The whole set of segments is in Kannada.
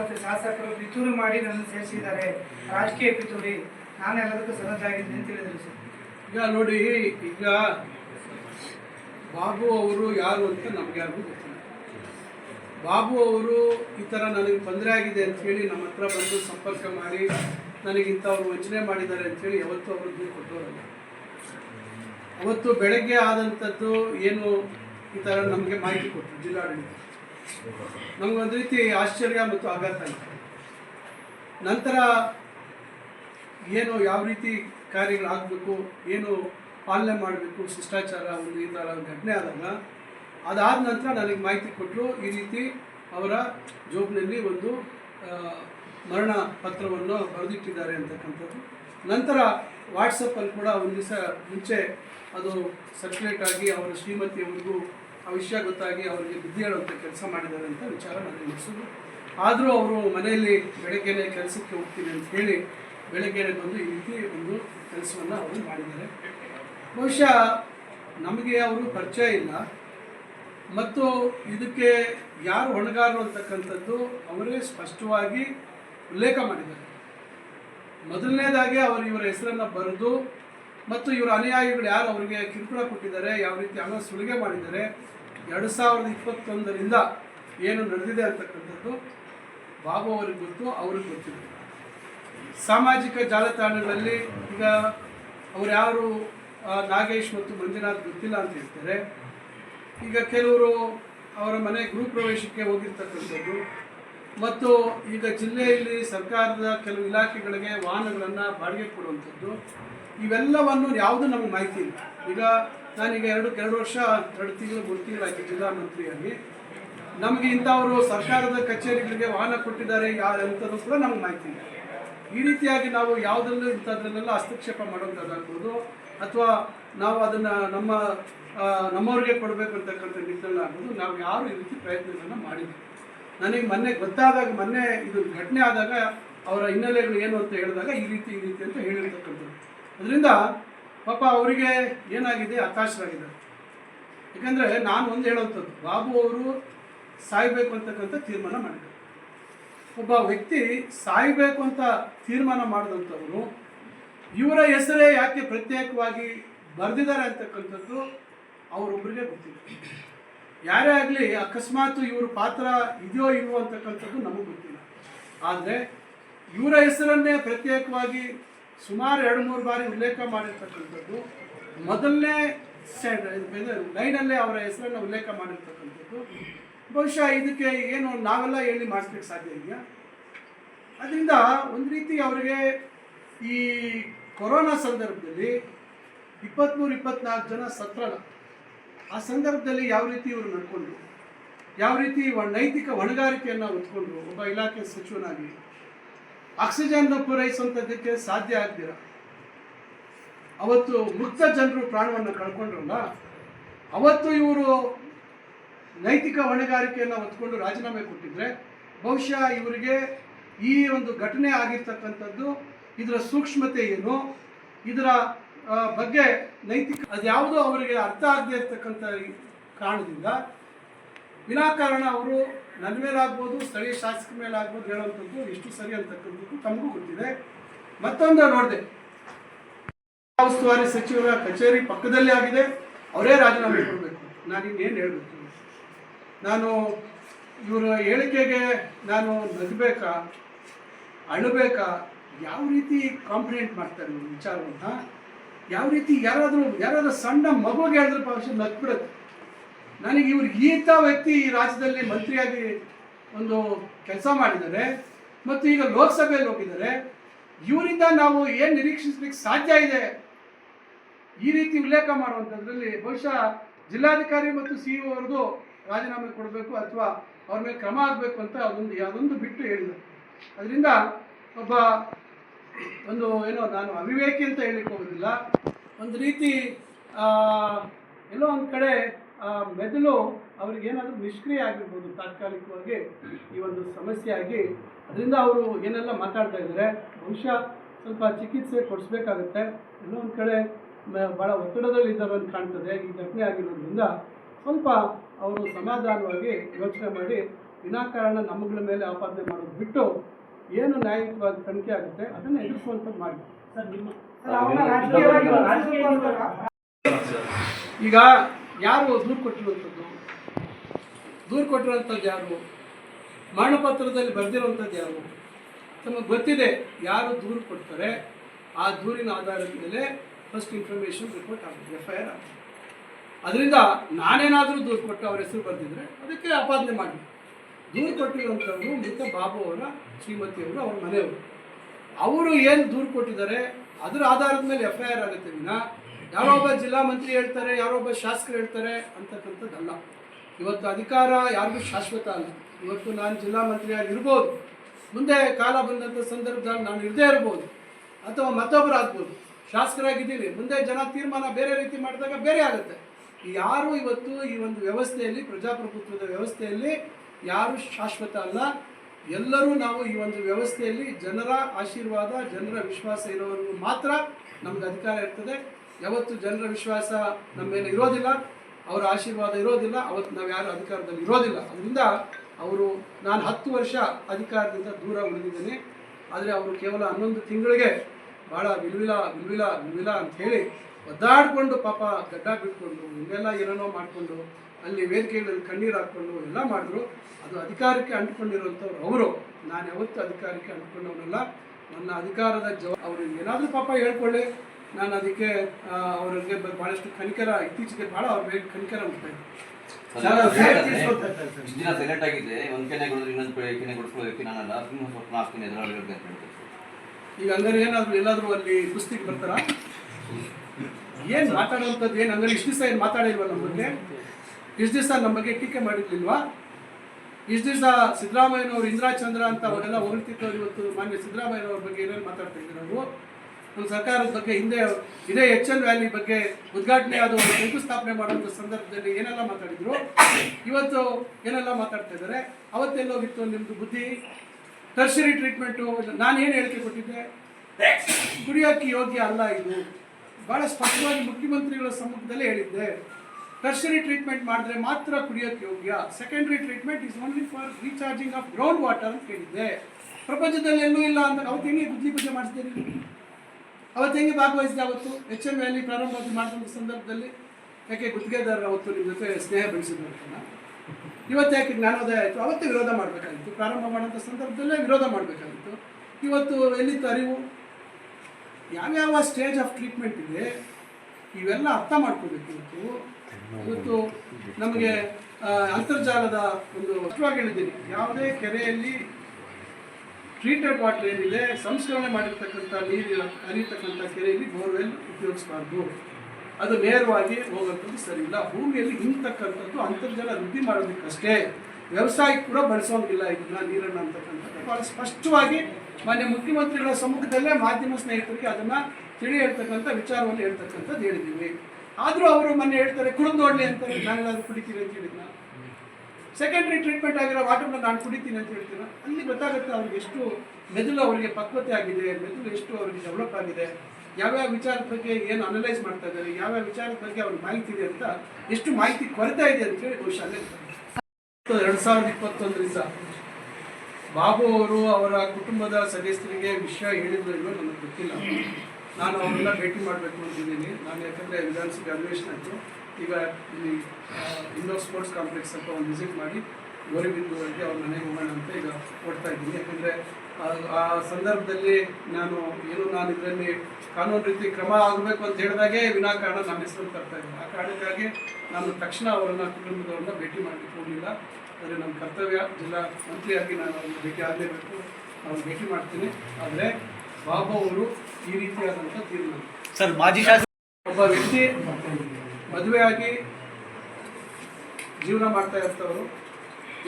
ಮತ್ತು ಶಾಸಕರು ಪಿತೂರಿ ಮಾಡಿ ನನ್ನ ಸೇರಿಸಿದ್ದಾರೆ. ರಾಜಕೀಯ ಪಿತೂರಿ ನಾನು ಎಲ್ಲದಕ್ಕೂ ಸನ್ನದ್ಧಾಗಿದ್ದೀನಿ ಅಂತ ಹೇಳಿದ್ರು ಸರ್. ಈಗ ನೋಡಿ, ಈಗ ಬಾಬು ಅವರು ಯಾರು ಅಂತ ನಮ್ಗೆ ಯಾರಿಗೂ ಗೊತ್ತಿಲ್ಲ. ಬಾಬು ಅವರು ಈ ಥರ ನನಗೆ ತೊಂದರೆ ಆಗಿದೆ ಅಂಥೇಳಿ ನಮ್ಮ ಹತ್ರ ಬಂದು ಸಂಪರ್ಕ ಮಾಡಿ, ನನಗೆ ಅವರು ವಂಚನೆ ಮಾಡಿದ್ದಾರೆ ಅಂಥೇಳಿ ಯಾವತ್ತೂ ಅವರು ದೂರು ಕೊಟ್ಟವರಲ್ಲ. ಅವತ್ತು ಬೆಳಗ್ಗೆ ಆದಂಥದ್ದು ಏನು ಈ ಥರ ನಮಗೆ ಮಾಹಿತಿ ಕೊಟ್ಟರು ಜಿಲ್ಲಾಡಳಿತ ನಮಗೊಂದು ರೀತಿ ಆಶ್ಚರ್ಯ ಮತ್ತು ಆಘಾತ ಆಯಿತು ನಂತರ ಏನು ಯಾವ ರೀತಿ ಕಾರ್ಯಗಳಾಗಬೇಕು ಏನು ಪಾಲನೆ ಮಾಡಬೇಕು, ಶಿಷ್ಟಾಚಾರ ಒಂದು ಈ ಥರ ಘಟನೆ ಆದಾಗ, ಅದಾದ ನಂತರ ನನಗೆ ಮಾಹಿತಿ ಕೊಟ್ಟರು ಈ ರೀತಿ ಅವರ ಜೋಬ್ನಲ್ಲಿ ಒಂದು ಮರಣ ಪತ್ರವನ್ನು ಬರೆದಿಟ್ಟಿದ್ದಾರೆ ಅಂತಕ್ಕಂಥದ್ದು. ನಂತರ ವಾಟ್ಸಪ್ಪಲ್ಲಿ ಕೂಡ ಒಂದು ದಿವಸ ಮುಂಚೆ ಅದು ಸರ್ಕ್ಯುಲೇಟ್ ಆಗಿ ಅವರ ಶ್ರೀಮತಿಯವರಿಗೂ ಆ ವಿಷಯ ಗೊತ್ತಾಗಿ ಅವರಿಗೆ ಬುದ್ಧಿ ಹೇಳುವಂಥ ಕೆಲಸ ಮಾಡಿದ್ದಾರೆ ಅಂತ ವಿಚಾರ ನನಗೆ ಅನಿಸೋದು ಆದರೂ ಅವರು ಮನೆಯಲ್ಲಿ ಬೆಳಗ್ಗೆನೆ ಕೆಲಸಕ್ಕೆ ಹೋಗ್ತೀನಿ ಅಂತ ಹೇಳಿ ಬೆಳಗ್ಗೆನೆ ಬಂದು ಈ ರೀತಿ ಒಂದು ಕೆಲಸವನ್ನು ಅವರು ಮಾಡಿದ್ದಾರೆ. ಬಹುಶಃ ನಮಗೆ ಅವರು ಪರಿಚಯ ಇಲ್ಲ. ಮತ್ತು ಇದಕ್ಕೆ ಯಾರು ಹೊಣೆಗಾರರು ಅಂತಕ್ಕಂಥದ್ದು ಅವರೇ ಸ್ಪಷ್ಟವಾಗಿ ಉಲ್ಲೇಖ ಮಾಡಿದ್ದಾರೆ. ಮೊದಲನೇದಾಗಿ ಅವರು ಇವರ ಹೆಸರನ್ನು ಬರೆದು ಮತ್ತು ಇವರ ಅನುಯಾಯಿಗಳು ಯಾರು? ಅವರಿಗೆ ಕಿರುಕುಳ ಕೊಟ್ಟಿದ್ದಾರೆ, ಯಾವ ರೀತಿ ಹಣ ಸುಲಿಗೆ ಮಾಡಿದ್ದಾರೆ. ಎರಡು ಸಾವಿರದ ಇಪ್ಪತ್ತೊಂದರಿಂದ ಏನು ನಡೆದಿದೆ ಅಂತಕ್ಕಂಥದ್ದು ಬಾಬು ಅವರಿಗೆ ಗೊತ್ತು, ಅವ್ರಿಗೆ ಗೊತ್ತಿದೆ ಸಾಮಾಜಿಕ ಜಾಲತಾಣಗಳಲ್ಲಿ ಈಗ ಅವ್ರು ಯಾರು ನಾಗೇಶ್ ಮತ್ತು ಮಂಜುನಾಥ್ ಗೊತ್ತಿಲ್ಲ ಅಂತ ಹೇಳ್ತಾರೆ. ಈಗ ಕೆಲವರು ಅವರ ಮನೆ ಗೃಹ ಪ್ರವೇಶಕ್ಕೆ ಹೋಗಿರ್ತಕ್ಕಂಥದ್ದು. ಮತ್ತು ಈಗ ಜಿಲ್ಲೆಯಲ್ಲಿ ಸರ್ಕಾರದ ಕೆಲವು ಇಲಾಖೆಗಳಿಗೆ ವಾಹನಗಳನ್ನು ಬಾಡಿಗೆ ಕೊಡುವಂಥದ್ದು. ಇವೆಲ್ಲವನ್ನು ಯಾವುದು ನಮಗೆ ಮಾಹಿತಿ ಇಲ್ಲ. ಈಗ ನಾನೀಗ ಎರಡು ಎರಡು ವರ್ಷ, ಎರಡು ತಿಂಗಳು ಮೂರು ತಿಂಗಳಾಯ್ತು ಜಿಲ್ಲಾ ಮಂತ್ರಿಯಾಗಿ. ನಮಗೆ ಇಂಥವರು ಸರ್ಕಾರದ ಕಚೇರಿಗಳಿಗೆ ವಾಹನ ಕೊಟ್ಟಿದ್ದಾರೆ ಯಾರು ಅಂತಲೂ ಕೂಡ ನಮ್ಗೆ ಮಾಹಿತಿ ಇಲ್ಲ. ಈ ರೀತಿಯಾಗಿ ನಾವು ಯಾವುದರಲ್ಲೂ ಇಂಥದ್ರಲ್ಲೆಲ್ಲ ಹಸ್ತಕ್ಷೇಪ ಮಾಡೋದಾಗ್ಬೋದು ಅಥವಾ ನಾವು ಅದನ್ನು ನಮ್ಮ ನಮ್ಮವ್ರಿಗೆ ಕೊಡಬೇಕು ಅಂತಕ್ಕಂಥ ನಿಟ್ಟಿನಲ್ಲಾಗ್ಬೋದು ನಾವು ಯಾರು ಈ ರೀತಿ ಪ್ರಯತ್ನಗಳನ್ನು ಮಾಡಿದ್ವಿ ನನಗೆ ಮೊನ್ನೆ ಗೊತ್ತಾದಾಗ, ಮೊನ್ನೆ ಇದು ಘಟನೆ ಆದಾಗ ಅವರ ಹಿನ್ನೆಲೆಗಳು ಏನು ಅಂತ ಹೇಳಿದಾಗ ಈ ರೀತಿ ಈ ರೀತಿ ಅಂತ ಹೇಳಿರ್ತಕ್ಕಂಥದ್ದು. ಅದರಿಂದ ಪಾಪ ಅವರಿಗೆ ಏನಾಗಿದೆ ಹತಾಶರಾಗಿದ್ದಾರೆ. ಯಾಕಂದರೆ ನಾನು ಒಂದು ಹೇಳುವಂಥದ್ದು, ಬಾಬು ಅವರು ಸಾಯಬೇಕು ಅಂತಕ್ಕಂಥ ತೀರ್ಮಾನ ಮಾಡಿದ್ದಾರೆ ಒಬ್ಬ ವ್ಯಕ್ತಿ ಸಾಯಬೇಕು ಅಂತ ತೀರ್ಮಾನ ಮಾಡಿದಂಥವರು, ಇವರ ಹೆಸರೇ ಯಾಕೆ ಪ್ರತ್ಯೇಕವಾಗಿ ಬರೆದಿದ್ದಾರೆ ಅಂತಕ್ಕಂಥದ್ದು ಅವರೊಬ್ಬರಿಗೆ ಗೊತ್ತಿಲ್ಲ. ಯಾರೇ ಆಗಲಿ ಅಕಸ್ಮಾತ್ ಇವರು ಪಾತ್ರ ಇದೆಯೋ ಇಲ್ವೋ ಅಂತಕ್ಕಂಥದ್ದು ನಮಗೆ ಗೊತ್ತಿಲ್ಲ. ಆದರೆ ಇವರ ಹೆಸರನ್ನೇ ಪ್ರತ್ಯೇಕವಾಗಿ ಸುಮಾರು ಎರಡು ಮೂರು ಬಾರಿ ಉಲ್ಲೇಖ ಮಾಡಿರ್ತಕ್ಕಂಥದ್ದು. ಮೊದಲನೇ ಲೈನಲ್ಲೇ ಅವರ ಹೆಸರನ್ನು ಉಲ್ಲೇಖ ಮಾಡಿರ್ತಕ್ಕಂಥದ್ದು. ಬಹುಶಃ ಇದಕ್ಕೆ ಏನು ನಾವೆಲ್ಲ ಹೇಳಿ ಮಾಡಿಸ್ಲಿಕ್ಕೆ ಸಾಧ್ಯ ಇದೆಯಾ? ಅದರಿಂದ ಒಂದು ರೀತಿ ಅವರಿಗೆ ಈ ಕೊರೋನಾ ಸಂದರ್ಭದಲ್ಲಿ ಇಪ್ಪತ್ತ್ಮೂರು ಇಪ್ಪತ್ನಾಲ್ಕು ಜನ ಸತ್ರಲ್ಲ. ಆ ಸಂದರ್ಭದಲ್ಲಿ ಯಾವ ರೀತಿ ಇವರು ನಡ್ಕೊಂಡ್ರು? ಯಾವ ರೀತಿ ನೈತಿಕ ಹೊಣೆಗಾರಿಕೆಯನ್ನು ಹೊತ್ಕೊಂಡ್ರು? ಒಬ್ಬ ಇಲಾಖೆ ಸಚಿವನಾಗಿ. ಆಕ್ಸಿಜನ್ ಪೂರೈಸುವಂಥದ್ದಕ್ಕೆ ಸಾಧ್ಯ ಆಗ್ದಿರ. ಅವತ್ತು ಮುಕ್ತ ಜನರು ಪ್ರಾಣವನ್ನು ಕಳ್ಕೊಂಡ್ರಲ್ಲ, ಅವತ್ತು ಇವರು ನೈತಿಕ ಹೊಣೆಗಾರಿಕೆಯನ್ನು ಹೊತ್ಕೊಂಡು ರಾಜೀನಾಮೆ ಕೊಟ್ಟಿದ್ರೆ, ಬಹುಶಃ ಇವರಿಗೆ ಈ ಒಂದು ಘಟನೆ ಆಗಿರ್ತಕ್ಕಂಥದ್ದು ಇದರ ಸೂಕ್ಷ್ಮತೆ ಏನು, ಇದರ ಬಗ್ಗೆ ನೈತಿಕ, ಅದ್ಯಾವುದೋ ಅವರಿಗೆ ಅರ್ಥ ಆಗದೆ ಇರ್ತಕ್ಕಂಥ ಕಾರಣದಿಂದ ವಿನಾಕಾರಣ ಅವರು ನನ್ನ ಮೇಲಾಗ್ಬೋದು, ಸ್ಥಳೀಯ ಶಾಸಕರ ಮೇಲಾಗ್ಬೋದು ಹೇಳುವಂಥದ್ದು ಎಷ್ಟು ಸರಿ ಅಂತಕ್ಕಂಥದ್ದು ತಮಗೂ ಗೊತ್ತಿದೆ. ಮತ್ತೊಂದು ನೋಡಿದೆ. ಉಸ್ತುವಾರಿ ಸಚಿವರ ಕಚೇರಿ ಪಕ್ಕದಲ್ಲೇ ಆಗಿದೆ. ಅವರೇ ರಾಜೀನಾಮೆ ಕೊಡಬೇಕು. ನಾನು ಇನ್ನೇನು ಹೇಳಬೇಕು? ನಾನು ಇವರ ಹೇಳಿಕೆಗೆ ನಾನು ನಗಬೇಕಾ, ಅಳಬೇಕಾ, ಯಾವ ರೀತಿ ಕಾಂಪ್ಲೇಂಟ್ ಮಾಡ್ತಾರೆ ಇವ್ರು ವಿಚಾರವನ್ನ? ಯಾವ ರೀತಿ ಯಾರಾದರೂ ಯಾರಾದರೂ ಸಣ್ಣ ಮಗುಗೆ ಹೇಳಿದ್ರೆ ಪಕ್ಷ ನಗ್ಬಿಡುತ್ತೆ. ನನಗೆ ಇವ್ರು ಈತ ವ್ಯಕ್ತಿ ಈ ರಾಜ್ಯದಲ್ಲಿ ಮಂತ್ರಿಯಾಗಿ ಒಂದು ಕೆಲಸ ಮಾಡಿದ್ದಾರೆ. ಮತ್ತು ಈಗ ಲೋಕಸಭೆಯಲ್ಲಿ ಹೋಗಿದ್ದಾರೆ. ಇವರಿಂದ ನಾವು ಏನು ನಿರೀಕ್ಷಿಸ್ಲಿಕ್ಕೆ ಸಾಧ್ಯ ಇದೆ? ಈ ರೀತಿ ಉಲ್ಲೇಖ ಮಾಡುವಂಥದ್ರಲ್ಲಿ ಬಹುಶಃ ಜಿಲ್ಲಾಧಿಕಾರಿ ಮತ್ತು ಸಿ ಇ ಅವ್ರಿಗೂ ರಾಜೀನಾಮೆ ಕೊಡಬೇಕು ಅಥವಾ ಅವ್ರ ಮೇಲೆ ಕ್ರಮ ಆಗಬೇಕು ಅಂತ ಅದೊಂದು ಯಾವುದೊಂದು ಬಿಟ್ಟು ಹೇಳಿದರು. ಅದರಿಂದ ಒಬ್ಬ ಒಂದು ಏನೋ ನಾನು ಅವಿವೇಕಿ ಅಂತ ಹೇಳಲಿಕ್ಕೆ ಹೋಗೋದಿಲ್ಲ. ಒಂದು ರೀತಿ ಎಲ್ಲೋ ಒಂದು ಕಡೆ ಆ, ಮೆದುಳು ಅವ್ರಿಗೆ ಏನಾದರೂ ನಿಷ್ಕ್ರಿಯ ಆಗಿರ್ಬೋದು ತಾತ್ಕಾಲಿಕವಾಗಿ ಈ ಒಂದು ಸಮಸ್ಯೆ ಆಗಿ ಅದರಿಂದ ಅವರು ಏನೆಲ್ಲ ಮಾತಾಡ್ತಾ ಇದ್ದಾರೆ ಬಹುಶಃ ಸ್ವಲ್ಪ ಚಿಕಿತ್ಸೆ ಕೊಡಿಸ್ಬೇಕಾಗುತ್ತೆ. ಇನ್ನೊಂದು ಒಂದು ಕಡೆ ಭಾಳ ಒತ್ತಡದಲ್ಲಿ ಇದ್ದಾರೆ ಅಂತ ಕಾಣ್ತದೆ ಈ ಘಟನೆ ಆಗಿರೋದ್ರಿಂದ. ಸ್ವಲ್ಪ ಅವರು ಸಮಾಧಾನವಾಗಿ ಯೋಚನೆ ಮಾಡಿ ವಿನಾಕಾರಣ ನಮ್ಮಗಳ ಮೇಲೆ ಆಪಾದನೆ ಮಾಡೋದು ಬಿಟ್ಟು ಏನು ನ್ಯಾಯಯುತವಾಗಿ ತನಿಖೆ ಆಗುತ್ತೆ ಅದನ್ನು ಎದುರಿಸುವಂತ ಮಾಡಿ. ಸರ್ ನಿಮ್ಮ ಈಗ ಯಾರು ದೂರು ಕೊಟ್ಟಿರುವಂಥದ್ದು? ದೂರು ಕೊಟ್ಟಿರುವಂಥದ್ದು ಯಾರು? ಮರಣಪತ್ರದಲ್ಲಿ ಬರೆದಿರುವಂಥದ್ದು ಯಾರು? ತಮಗೆ ಗೊತ್ತಿದೆ ಯಾರು ದೂರು ಕೊಡ್ತಾರೆ. ಆ ದೂರಿನ ಆಧಾರದ ಮೇಲೆ ಫಸ್ಟ್ ಇನ್ಫಾರ್ಮೇಷನ್ ರಿಪೋರ್ಟ್ ಆಗುತ್ತೆ ಎಫ್ ಐ ಆರ್ ಆಗುತ್ತೆ. ಅದರಿಂದ ನಾನೇನಾದರೂ ದೂರು ಕೊಟ್ಟು ಅವ್ರ ಹೆಸರು ಬರೆದಿದ್ರೆ ಅದಕ್ಕೆ ಆಪಾದನೆ ಮಾಡಿ ದೂರು ಕೊಟ್ಟಿರುವಂಥವ್ರು ಮೃತ ಬಾಬು ಅವರ ಶ್ರೀಮತಿಯವರು, ಅವ್ರ ಮನೆಯವರು. ಅವರು ಏನು ದೂರು ಕೊಟ್ಟಿದ್ದಾರೆ? ಅದರ ಆಧಾರದ ಮೇಲೆ ಎಫ್ ಐ ಆರ್ ಆಗುತ್ತೆ ವಿನ. ಯಾರೋ ಒಬ್ಬ ಜಿಲ್ಲಾ ಮಂತ್ರಿ ಹೇಳ್ತಾರೆ ಯಾರೊಬ್ಬ ಶಾಸಕರು ಹೇಳ್ತಾರೆ ಅಂತಕ್ಕಂಥದ್ದಲ್ಲ. ಇವತ್ತು ಅಧಿಕಾರ ಯಾರಿಗೂ ಶಾಶ್ವತ ಅಲ್ಲ. ಇವತ್ತು ನಾನು ಜಿಲ್ಲಾ ಮಂತ್ರಿಯಾಗಿರ್ಬೋದು, ಮುಂದೆ ಕಾಲ ಬಂದಂಥ ಸಂದರ್ಭದಲ್ಲಿ ನಾನು ಇರದೇ ಇರ್ಬೋದು, ಅಥವಾ ಮತ್ತೊಬ್ಬರು ಆಗ್ಬೋದು ಶಾಸಕರಾಗಿದ್ದೀನಿ ಮುಂದೆ ಜನ ತೀರ್ಮಾನ ಬೇರೆ ರೀತಿ ಮಾಡಿದಾಗ ಬೇರೆ ಆಗುತ್ತೆ. ಯಾರು ಇವತ್ತು ಈ ಒಂದು ವ್ಯವಸ್ಥೆಯಲ್ಲಿ, ಪ್ರಜಾಪ್ರಭುತ್ವದ ವ್ಯವಸ್ಥೆಯಲ್ಲಿ ಯಾರು ಶಾಶ್ವತ ಅಲ್ಲ. ಎಲ್ಲರೂ ನಾವು ಈ ಒಂದು ವ್ಯವಸ್ಥೆಯಲ್ಲಿ ಜನರ ಆಶೀರ್ವಾದ, ಜನರ ವಿಶ್ವಾಸ ಇರೋವರೆಗೂ ಮಾತ್ರ ನಮ್ಗೆ ಅಧಿಕಾರ ಇರ್ತದೆ. ಯಾವತ್ತು ಜನರ ವಿಶ್ವಾಸ ನಮ್ಮ ಇರೋದಿಲ್ಲ, ಅವರ ಆಶೀರ್ವಾದ ಇರೋದಿಲ್ಲ, ಅವತ್ತು ನಾವು ಯಾರು ಅಧಿಕಾರದಲ್ಲಿ ಇರೋದಿಲ್ಲ. ಅದರಿಂದ ಅವರು, ನಾನು ಹತ್ತು ವರ್ಷ ಅಧಿಕಾರದಿಂದ ದೂರ ಉಳಿದಿದ್ದೇನೆ. ಆದರೆ ಅವರು ಕೇವಲ ಹನ್ನೊಂದು ತಿಂಗಳಿಗೆ ಭಾಳ ವಿಲ್ವಿಲ ವಿಲ್ವಿಲ ವಿಲ್ವಿಲ ಅಂತ ಹೇಳಿ ಒದ್ದಾಡಿಕೊಂಡು ಪಾಪ ಗಡ್ಡ ಬಿಟ್ಕೊಂಡು, ಹಿಂಗೆಲ್ಲ ಏನೇನೋ ಮಾಡಿಕೊಂಡು, ಅಲ್ಲಿ ವೇದಿಕೆಗಳಲ್ಲಿ ಕಣ್ಣೀರು ಹಾಕ್ಕೊಂಡು ಎಲ್ಲ ಮಾಡಿದ್ರು. ಅದು ಅಧಿಕಾರಕ್ಕೆ ಅಂಟ್ಕೊಂಡಿರುವಂಥವ್ರು ಅವರು. ನಾನು ಯಾವತ್ತೂ ಅಧಿಕಾರಕ್ಕೆ ಅಂಟ್ಕೊಂಡವನಲ್ಲ. ನನ್ನ ಅಧಿಕಾರದ ಜವ ಅವರು ಏನಾದರೂ ಪಾಪ ಹೇಳ್ಕೊಳ್ಳಿ ನಾನು ಅದಕ್ಕೆ ಅವರಿಗೆ ಅವ್ರಿಗೆ ಬ- ಭಾಳಷ್ಟು ಕನಿಕರ ಇತ್ತೀಚೆಗೆ ಬಹಳ ಅವ್ರ ಮೇಲೆ ಕನಿಕರ ಉಂಟು. ಇಷ್ಟು ದಿನ ಸೈಲೆಂಟ್ ಆಗಿದೆ ಒಂದ್ ಕೆನೆ ಕೊಡಿದ್ರೆ ಇನ್ನೊಂದು ಕೆನೆ ಕೊಡಿಸ್ಕೊಳ್ಳೋದಕ್ಕೆ ನಾನಲ್ಲ ಸುಮ್ಮನೆ ಸ್ವಲ್ಪ ಹಾಕ್ತೀನಿ ಎದುರಲ್ಲಿ ಅಂತ ಹೇಳ್ತಾರೆ ಈಗ ಹಂಗಾರೆ ಏನಾದ್ರು ಎಲ್ಲಾದರೂ ಅಲ್ಲಿ ಕುಸ್ತಿಗೆ ಬರ್ತಾರ? ಏನು ಮಾತಾಡೋವಂಥದ್ದು ಏನು ಹಂಗಾರೆ ಇಷ್ಟು ದಿವಸ ಏನು ಮಾತಾಡಿಲ್ವಾ ನಮ್ಮ ಬಗ್ಗೆ? ಇಷ್ಟು ದಿವಸ ನಮ್ಮ ಬಗ್ಗೆ ಟೀಕೆ ಮಾಡಿರ್ಲಿಲ್ವಾ? ಇಷ್ಟು ದಿವಸ ಸಿದ್ದರಾಮಯ್ಯನವರು ಇಂದಿರಾ ಚಂದ್ರ ಅಂತ ಅವರೆಲ್ಲ ಹೊಗಳ್ತಿದ್ದವ್ರು ಇವತ್ತು ಮಾನ್ಯ ಸಿದ್ದರಾಮಯ್ಯನವ್ರ ಬಗ್ಗೆ ಏನೇನು ಮಾತಾಡ್ತಾ ಇದ್ದೀವಿ ನಾವು? ನಮ್ಮ ಸರ್ಕಾರದ ಬಗ್ಗೆ ಹಿಂದೆ ಇದೇ ಎಚ್ ಎಲ್ ವ್ಯಾಲಿ ಬಗ್ಗೆ ಉದ್ಘಾಟನೆ ಆದ ಒಂದು ಶಂಕುಸ್ಥಾಪನೆ ಮಾಡುವಂಥ ಸಂದರ್ಭದಲ್ಲಿ ಏನೆಲ್ಲ ಮಾತಾಡಿದ್ರು? ಇವತ್ತು ಏನೆಲ್ಲ ಮಾತಾಡ್ತಾ ಇದ್ದಾರೆ? ಅವತ್ತೆಲ್ಲೋಗಿತ್ತು ನಿಮ್ಮದು ಬುದ್ಧಿ? ಟರ್ಷರಿ ಟ್ರೀಟ್ಮೆಂಟು ನಾನು ಏನು ಹೇಳ್ತಿ ಕೊಟ್ಟಿದ್ದೆ? ಕುಡಿಯೋಕ್ಕೆ ಯೋಗ್ಯ ಅಲ್ಲ ಇದು. ಭಾಳ ಸ್ಪಷ್ಟವಾಗಿ ಮುಖ್ಯಮಂತ್ರಿಗಳ ಸಮ್ಮುಖದಲ್ಲೇ ಹೇಳಿದ್ದೆ. ಟರ್ಷರಿ ಟ್ರೀಟ್ಮೆಂಟ್ ಮಾಡಿದ್ರೆ ಮಾತ್ರ ಕುಡಿಯೋಕ್ಕೆ ಯೋಗ್ಯ. Secondary treatment is only for recharging of ground water ಅಂತ ಹೇಳಿದ್ದೆ ಪ್ರಪಂಚದಲ್ಲಿ ಎಲ್ಲೂ ಇಲ್ಲ ಅಂತ ನಾವು ತಿಂಗಳಿಗೆ ಬುದ್ಧಿ ಪೂಜೆ ಮಾಡಿಸ್ತೀರಿ ಅವತ್ತು ಹೆಂಗೆ ಭಾಗವಹಿಸಿದೆ ಅವತ್ತು? ಎಚ್ ಎಂ ವ್ಯಾಲಿ ಪ್ರಾರಂಭ ಮಾಡಿದಂಥ ಸಂದರ್ಭದಲ್ಲಿ ಯಾಕೆ ಗುತ್ತಿಗೆದಾರರು ಅವತ್ತು ನಿಮ್ಮ ಜೊತೆ ಸ್ನೇಹ ಬೆಳೆಸಿದ್ರು? ಇವತ್ತು ಯಾಕೆ ಜ್ಞಾನೋದಯ ಆಯಿತು? ಅವತ್ತು ವಿರೋಧ ಮಾಡಬೇಕಾಗಿತ್ತು. ಪ್ರಾರಂಭ ಮಾಡೋಂಥ ಸಂದರ್ಭದಲ್ಲೇ ವಿರೋಧ ಮಾಡಬೇಕಾಗಿತ್ತು. ಇವತ್ತು ಎಲ್ಲಿತ್ತು ಅರಿವು? ಯಾವ್ಯಾವ ಸ್ಟೇಜ್ ಆಫ್ ಟ್ರೀಟ್ಮೆಂಟ್ ಇದೆ? ಇವೆಲ್ಲ ಅರ್ಥ ಮಾಡ್ಕೋಬೇಕು ಇವತ್ತು. ಇವತ್ತು ನಮಗೆ ಅಂತರ್ಜಾಲದ ಒಂದು ವಸ್ತುವಾಗಿ ಹೇಳಿದ್ದೀನಿ. ಯಾವುದೇ ಕೆರೆಯಲ್ಲಿ ಟ್ರೀಟೆಡ್ ವಾಟರ್ ಏನಿದೆ, ಸಂಸ್ಕರಣೆ ಮಾಡಿರ್ತಕ್ಕಂಥ ನೀರು ಹರಿಯತಕ್ಕಂಥ ಕೆರೆಯಲ್ಲಿ ಬೋರ್ವೆಲ್ ಉಪಯೋಗಿಸಬಾರ್ದು. ಅದು ನೇರವಾಗಿ ಹೋಗೋಂಥದ್ದು ಸರಿ ಇಲ್ಲ ಭೂಮಿಯಲ್ಲಿ ಹಿಂತಕ್ಕಂಥದ್ದು ಅಂತರ್ಜಲ ವೃದ್ಧಿ ಮಾಡೋದಕ್ಕಷ್ಟೇ. ವ್ಯವಸಾಯಕ್ಕೆ ಕೂಡ ಬಳಸೋಂಗಿಲ್ಲ ಇದನ್ನ ನೀರನ್ನು ಅಂತಕ್ಕಂಥದ್ದು. ಭಾಳ ಸ್ಪಷ್ಟವಾಗಿ ಮಾನ್ಯ ಮುಖ್ಯಮಂತ್ರಿಗಳ ಸಮ್ಮುಖದಲ್ಲೇ ಮಾಧ್ಯಮ ಸ್ನೇಹಿತರಿಗೆ ಅದನ್ನು ತಿಳಿ ಹೇಳ್ತಕ್ಕಂಥ ವಿಚಾರವನ್ನು ಹೇಳ್ತಕ್ಕಂಥದ್ದು ಹೇಳಿದ್ದೀವಿ. ಆದರೂ ಅವರು ಮೊನ್ನೆ ಹೇಳ್ತಾರೆ ಕುಡಿದೋಡ್ಲಿ ಅಂತ ನಾನೆಲ್ಲಾದ್ರೂ ಕುಡಿತೀವಿ ಅಂತ ಹೇಳಿದ್ನ? ಸೆಕೆಂಡ್ರಿ ಟ್ರೀಟ್ಮೆಂಟ್ ಆಗಿರೋ ವಾಟರ್ನ ನಾನು ಕುಡಿತೀನಿ ಅಂತ ಹೇಳ್ತೀನಿ ಅಲ್ಲಿ ಗೊತ್ತಾಗುತ್ತೆ ಅವ್ರಿಗೆ ಎಷ್ಟು ಮೆದುಳು ಅವರಿಗೆ ಪಕ್ವತೆ ಆಗಿದೆ, ಮೆದುಳು ಎಷ್ಟು ಅವ್ರಿಗೆ ಡೆವಲಪ್ ಆಗಿದೆ, ಯಾವ್ಯಾವ ವಿಚಾರದ ಬಗ್ಗೆ ಏನು ಅನಲೈಸ್ ಮಾಡ್ತಾ ಇದ್ದಾರೆ, ಯಾವ್ಯಾವ ವಿಚಾರದ ಬಗ್ಗೆ ಅವ್ರಿಗೆ ಮಾಹಿತಿ ಇದೆ ಅಂತ ಎಷ್ಟು ಮಾಹಿತಿ ಕೊರತೆ ಇದೆ ಅಂತೇಳಿ ಬಹುಶಃ ಅಲ್ಲೇ ಎರಡು ಸಾವಿರದ ಇಪ್ಪತ್ತೊಂದರಿಂದ ಬಾಬು ಅವರು ಅವರ ಕುಟುಂಬದ ಸದಸ್ಯರಿಗೆ ವಿಷಯ ಹೇಳಿದ್ರು ಇಲ್ಲೋ ನನಗೆ ಗೊತ್ತಿಲ್ಲ. ನಾನು ಅವರೆಲ್ಲ ಭೇಟಿ ಮಾಡಬೇಕು ಅಂತಿದ್ದೀನಿ. ನಾನು ಯಾಕಂದರೆ ವಿಧಾನಸಭೆ ಅಧಿವೇಶನ ಆಯಿತು. ಈಗ ಇಲ್ಲಿ ಇಂಡೋರ್ ಸ್ಪೋರ್ಟ್ಸ್ ಕಾಂಪ್ಲೆಕ್ಸ್ ಅಂತ ಒಂದು ವಿಸಿಟ್ ಮಾಡಿ ಗೋರಿಬಿಂದುವರೆಗೆ ಅವ್ರ ಮನೆಗೆ ಹೋಗೋಣ ಅಂತ ಈಗ ಕೊಡ್ತಾ ಇದ್ದೀನಿ. ಯಾಕಂದರೆ ಆ ಸಂದರ್ಭದಲ್ಲಿ ನಾನು ಏನು ನಾನು ಇದರಲ್ಲಿ ಕಾನೂನು ರೀತಿ ಕ್ರಮ ಆಗಬೇಕು ಅಂತ ಹೇಳಿದಾಗೆ ವಿನಾಕಾರಣ ನಮ್ಮ ಹೆಸರು ತರ್ತಾ ಇದ್ದೀನಿ. ಆ ಕಾರಣಕ್ಕಾಗಿ ನಾನು ತಕ್ಷಣ ಅವರನ್ನು ಕುಟುಂಬದವ್ರನ್ನ ಭೇಟಿ ಮಾಡಲಿಕ್ಕೆ ಹೋಗಲಿಲ್ಲ. ಆದರೆ ನಮ್ಮ ಕರ್ತವ್ಯ ಜಿಲ್ಲಾ ಮಂತ್ರಿಯಾಗಿ ನಾನು ಅವ್ರನ್ನ ಭೇಟಿ ಆಗಲೇಬೇಕು. ಅವ್ರು ಭೇಟಿ ಮಾಡ್ತೀನಿ. ಆದರೆ ಬಾಬು ಅವರು ಈ ರೀತಿಯಾದಂಥ ತೀರ್ಮಾನ. ಸರ್ ಮಾಜಿ ಶಾಸಕ ಒಬ್ಬ ವ್ಯಕ್ತಿ ಮದುವೆಯಾಗಿ ಜೀವನ ಮಾಡ್ತಾ ಇರ್ತವರು.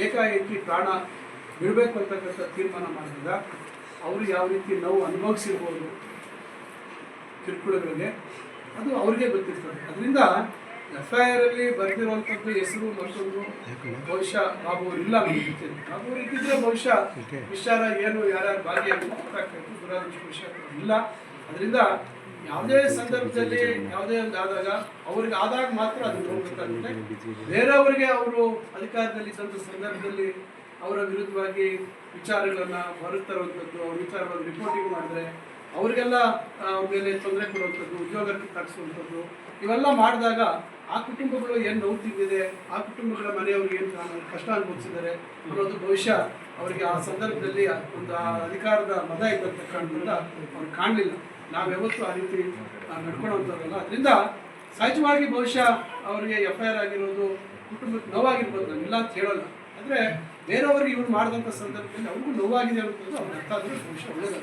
ಏಕಾಏಕಿ ಪ್ರಾಣ ಬಿಡಬೇಕು ಅಂತಕ್ಕಂಥ ತೀರ್ಮಾನ ಮಾಡಿದಾಗ ಅವರು ಯಾವ ರೀತಿ ನೋವು ಅನುಭವಿಸಿರ್ಬೋದು ಕಿರುಕುಳಗಳಿಗೆ ಅದು ಅವ್ರಿಗೆ ಗೊತ್ತಿರ್ತದೆ. ಅದರಿಂದ ಎಫ್ ಐ ಆರಲ್ಲಿ ಬರೆದಿರುವಂಥದ್ದು ಹೆಸರು ಮತ್ತೊಂದು ಬಹುಶಃ ಬಾಬು ಇಲ್ಲ ಬಾಬು ಇದ್ದಿದ್ರೆ ಬಹುಶಃ ವಿಚಾರ ಏನು ಯಾರ್ಯಾರು ಭಾಗಿಯಾಗಿ ಗೊತ್ತಾಗ್ತಾ ಇತ್ತು ದುರಾದೃಷ್ಟ ಇಲ್ಲ. ಅದರಿಂದ ಯಾವುದೇ ಸಂದರ್ಭದಲ್ಲಿ ಯಾವುದೇ ಒಂದು ಆದಾಗ ಅವ್ರಿಗೆ ಆದಾಗ ಮಾತ್ರ ಅದು ಹೋಗ್ಬೇಕಾಗುತ್ತೆ ಬೇರೆಯವರಿಗೆ ಅವರು ಅಧಿಕಾರದಲ್ಲಿ ಇದ್ದಂಥ ಸಂದರ್ಭದಲ್ಲಿ ಅವರ ವಿರುದ್ಧವಾಗಿ ವಿಚಾರಗಳನ್ನು ಹೊರಗೆ ತರುವಂಥದ್ದು ಅವ್ರ ವಿಚಾರವಾಗಿ ರಿಪೋರ್ಟಿಂಗ್ ಮಾಡಿದ್ರೆ ಅವರಿಗೆಲ್ಲ ಅವ್ರ ಮೇಲೆ ತೊಂದರೆ ಕೊಡುವಂಥದ್ದು, ಉದ್ಯೋಗಕ್ಕೆ ತಗ್ಸುವಂಥದ್ದು ಇವೆಲ್ಲ ಮಾಡಿದಾಗ ಆ ಕುಟುಂಬಗಳು ಏನು ನೋವು ತಿಂದಿದೆ ಆ ಕುಟುಂಬಗಳ ಮನೆಯವ್ರಿಗೆ ಏನು ಕಷ್ಟ ಅನುಭವಿಸಿದ್ದಾರೆ ಅನ್ನೋದು ಭವಿಷ್ಯ ಅವರಿಗೆ ಆ ಸಂದರ್ಭದಲ್ಲಿ ಒಂದು ಅಧಿಕಾರದ ಮತ ಇದ್ದಂಥ ಕಾರಣದಿಂದ ಅವ್ರು ಕಾಣಲಿಲ್ಲ. ನಾವು ಯಾವತ್ತೂ ಆ ರೀತಿ ನಡ್ಕೊಳ್ಳೋವಂಥದ್ದಲ್ಲ ಅದರಿಂದ ಸಹಜವಾಗಿ ಬಹುಶಃ ಅವರಿಗೆ ಎಫ್ ಐ ಆರ್ ಆಗಿರೋದು, ಕುಟುಂಬಕ್ಕೆ ನೋವಾಗಿರ್ಬೋದು ನಾನು ಅಂತ ಹೇಳೋಲ್ಲ. ಆದರೆ ಬೇರೆಯವ್ರಿಗೆ ಇವ್ರು ಮಾಡಿದಂಥ ಸಂದರ್ಭದಲ್ಲಿ ಅವ್ರಿಗೂ ನೋವಾಗಿದೆ ಅನ್ನೋದು ಅವ್ರಿಗೆ ಅರ್ಥ ಆದರೆ ಬಹುಶಃ ಒಳ್ಳೆಯದು